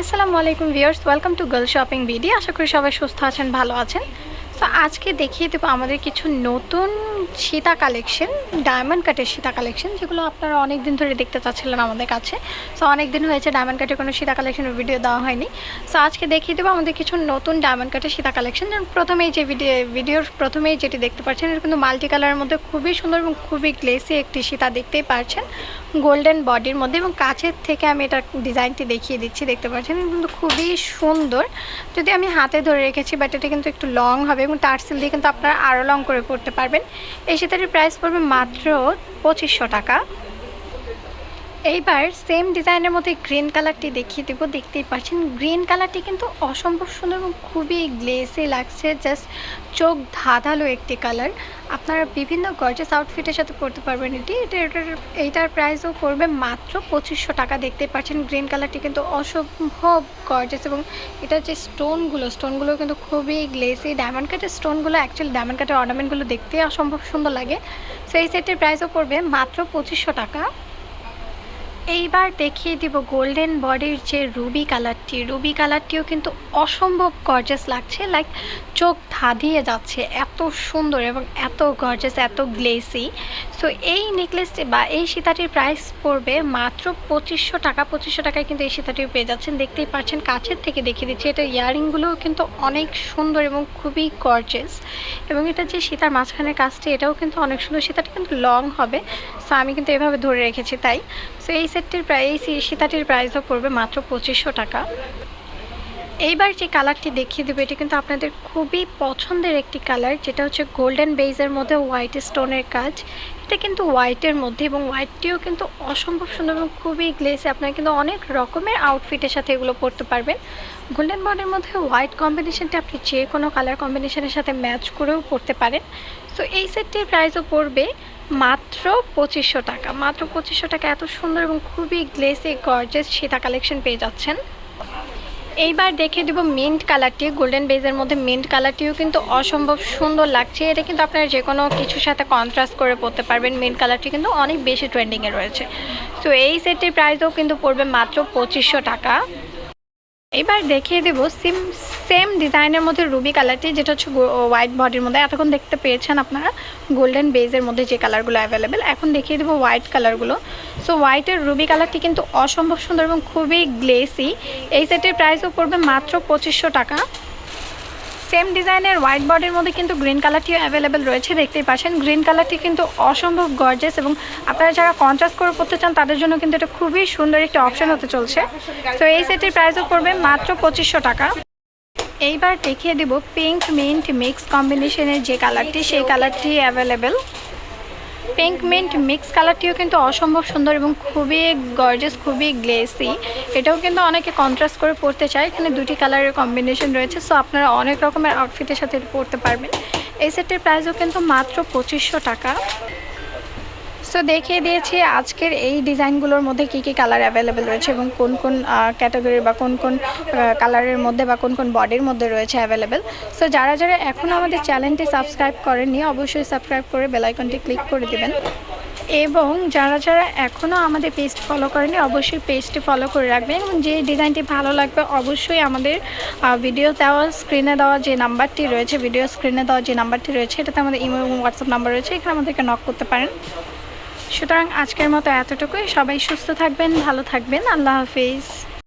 আসসালামু আলাইকুম viewers, welcome to girl shopping BD আশা করি সবাই সুস্থ আছেন, ভালো আছেন। তো আজকে দেখিয়ে দেবো আমাদের কিছু নতুন সীতা কালেকশন, ডায়মন্ড কাটের সীতা কালেকশন, যেগুলো আপনারা অনেক দিন ধরে দেখতে চাচ্ছিলেন আমাদের কাছে। সো অনেক দিন হয়েছে ডায়মন্ড কাটের কোনো সীতা কালেকশনের ভিডিও দেওয়া হয়নি। সো আজকে দেখিয়ে দেবো আমাদের কিছু নতুন ডায়মন্ড কাটের সীতা কালেকশন। যেমন প্রথমেই যে ভিডিও ভিডিওর প্রথমেই যেটি দেখতে পাচ্ছেন এটা কিন্তু মাল্টি কালারের মধ্যে খুবই সুন্দর এবং খুবই গ্লেসি একটি সীতা দেখতেই পাচ্ছেন। গোল্ডেন বডির মধ্যে এবং কাছের থেকে আমি এটা ডিজাইনটি দেখিয়ে দিচ্ছি, দেখতে পাচ্ছেন? কিন্তু খুবই সুন্দর। যদি আমি হাতে ধরে রেখেছি বাট এটা কিন্তু একটু লং হবে এবং টার্সেল দিয়ে কিন্তু আপনারা আরও লং করে পড়তে পারবেন। এই সেটার প্রাইস পড়বে মাত্র পঁচিশশো টাকা। এইবার সেম ডিজাইনের মধ্যে গ্রিন কালারটি দেখিয়ে দেবো, দেখতেই পাচ্ছেন। গ্রিন কালারটি কিন্তু অসম্ভব সুন্দর এবং খুবই গ্লেসি লাগছে জাস্ট চোখ ধাঁধালো একটি কালার আপনারা বিভিন্ন গর্জাস আউটফিটের সাথে পরতে পারবেন এটি। এটা এটার এইটার প্রাইসও পড়বে মাত্র পঁচিশশো টাকা। দেখতেই পাচ্ছেন গ্রিন কালারটি কিন্তু অসম্ভব গর্জাস এবং এটার যে স্টোনগুলো স্টোনগুলো কিন্তু খুবই গ্লেসি ডায়মন্ড কাটের স্টোনগুলো অ্যাকচুয়ালি ডায়মন্ড কাটের অর্নামেন্টগুলো দেখতে অসম্ভব সুন্দর লাগে। সেই সেটের প্রাইসও পড়বে মাত্র পঁচিশশো টাকা। এইবার দেখিয়ে দিব গোল্ডেন বডির যে রুবি কালারটি। রুবি কালারটিও কিন্তু অসম্ভব গর্জাস লাগছে লাইক চোখ ধাঁধিয়ে যাচ্ছে, এত সুন্দর এবং এত গর্জেস এত গ্লেসি সো এই নেকলেসটি বা এই সীতাটির প্রাইস পড়বে মাত্র পঁচিশশো টাকা। পঁচিশশো টাকায় কিন্তু এই সীতাটিও পেয়ে যাচ্ছেন। দেখতেই পাচ্ছেন, কাছের থেকে দেখিয়ে দিচ্ছি, এটা ইয়ারিংগুলোও কিন্তু অনেক সুন্দর এবং খুবই গর্জেস এবং এটা যে সীতার মাঝখানের কাজটি, এটাও কিন্তু অনেক সুন্দর, সীতাটি কিন্তু লং হবে। সো আমি কিন্তু এভাবে ধরে রেখেছি তাই। সো এই সেটটির প্রায়, এই সীতাটির প্রাইসও পড়বে মাত্র পঁচিশশো টাকা। এইবার যে কালারটি দেখিয়ে দেবে, এটি কিন্তু আপনাদের খুবই পছন্দের একটি কালার যেটা হচ্ছে গোল্ডেন বেইজের মধ্যে হোয়াইট স্টোনের কাজ। এটা কিন্তু হোয়াইটের মধ্যে এবং হোয়াইটটিও কিন্তু অসম্ভব সুন্দর এবং খুবই গ্লেসে আপনারা কিন্তু অনেক রকমের আউটফিটের সাথে এগুলো পরতে পারবেন। গোল্ডেন বর্ডের মধ্যে হোয়াইট কম্বিনেশনটা আপনি যে কোনো কালার কম্বিনেশনের সাথে ম্যাচ করেও পরতে পারেন। সো এই সেটটির প্রাইসও পড়বে মাত্র পঁচিশশো টাকা। মাত্র পঁচিশশো টাকা, এত সুন্দর এবং খুবই গ্লেসি গর্জেস সীতা কালেকশন পেয়ে যাচ্ছেন। এইবার দেখে দেবো মিন্ট কালারটি গোল্ডেন বেজের মধ্যে মিন্ট কালারটিও কিন্তু অসম্ভব সুন্দর লাগছে। এটা কিন্তু আপনারা যে কোনো কিছুর সাথে কন্ট্রাস্ট করে পড়তে পারবেন। মিন্ট কালারটি কিন্তু অনেক বেশি ট্রেন্ডিংয়ে রয়েছে। তো এই সেটটির প্রাইসও কিন্তু পড়বে মাত্র পঁচিশশো টাকা। এবার দেখিয়ে দেবো সিম সেম ডিজাইনের মধ্যে রুবি কালারটি যেটা হচ্ছে হোয়াইট বডির মধ্যে। এতক্ষণ দেখতে পেয়েছেন আপনারা গোল্ডেন বেজের মধ্যে যে কালারগুলো অ্যাভেলেবেল এখন দেখিয়ে দেবো হোয়াইট কালারগুলো সো হোয়াইটের রুবি কালারটি কিন্তু অসম্ভব সুন্দর এবং খুবই গ্লেসি এই সেটের প্রাইসও পড়বে মাত্র পঁচিশশো টাকা। সেম ডিজাইনের হোয়াইট বর্ডের মধ্যে কিন্তু গ্রিন কালারটিও অ্যাভেলেবেল রয়েছে, দেখতেই পাচ্ছেন। গ্রিন কালারটি কিন্তু অসম্ভব গর্জেস এবং আপনারা যারা কন্ট্রাস্ট করে পড়তে চান, তাদের জন্য কিন্তু এটা খুবই সুন্দর একটি অপশন হতে চলছে। তো এই সেটের প্রাইসও পড়বে মাত্র পঁচিশশো টাকা। এইবার দেখিয়ে দেব পিঙ্ক মিন্ট মিক্স কম্বিনেশনের যে কালারটি সেই কালারটি অ্যাভেলেবেল পিঙ্ক মিন্ট মিক্স কালারটিও কিন্তু অসম্ভব সুন্দর এবং খুবই গর্জেস খুবই গ্লেসি এটাও কিন্তু অনেকে কন্ট্রাস্ট করে পরতে চায়। এখানে দুটি কালারের কম্বিনেশন রয়েছে সো আপনারা অনেক রকমের আউটফিটের সাথে পরতে পারবেন। এই সেটের প্রাইসও কিন্তু মাত্র পঁচিশশো টাকা। সো দেখিয়ে দিয়েছি আজকের এই ডিজাইনগুলোর মধ্যে কী কী কালার অ্যাভেলেবেল রয়েছে এবং কোন কোন ক্যাটাগরি বা কোন কোন কালারের মধ্যে বা কোন কোন বডির মধ্যে রয়েছে অ্যাভেলেবেল সো যারা যারা এখনও আমাদের চ্যানেলটি সাবস্ক্রাইব করেননি, অবশ্যই সাবস্ক্রাইব করে বেলাইকনটি ক্লিক করে দেবেন। এবং যারা যারা এখনও আমাদের পেজটি ফলো করেনি অবশ্যই পেজটি ফলো করে রাখবেন এবং যে ডিজাইনটি ভালো লাগবে, অবশ্যই আমাদের ভিডিও দেওয়া স্ক্রিনে দেওয়া যে নাম্বারটি রয়েছে ভিডিও স্ক্রিনে দেওয়া যে নাম্বারটি রয়েছে, এটাতে আমাদের ইমেল এবং হোয়াটসঅ্যাপ নাম্বার রয়েছে, এখানে আমাদেরকে নক করতে পারেন। সুতরাং আজকের মতো এতটুকুই। সবাই সুস্থ থাকবেন ভালো থাকবেন। আল্লাহ হাফিজ।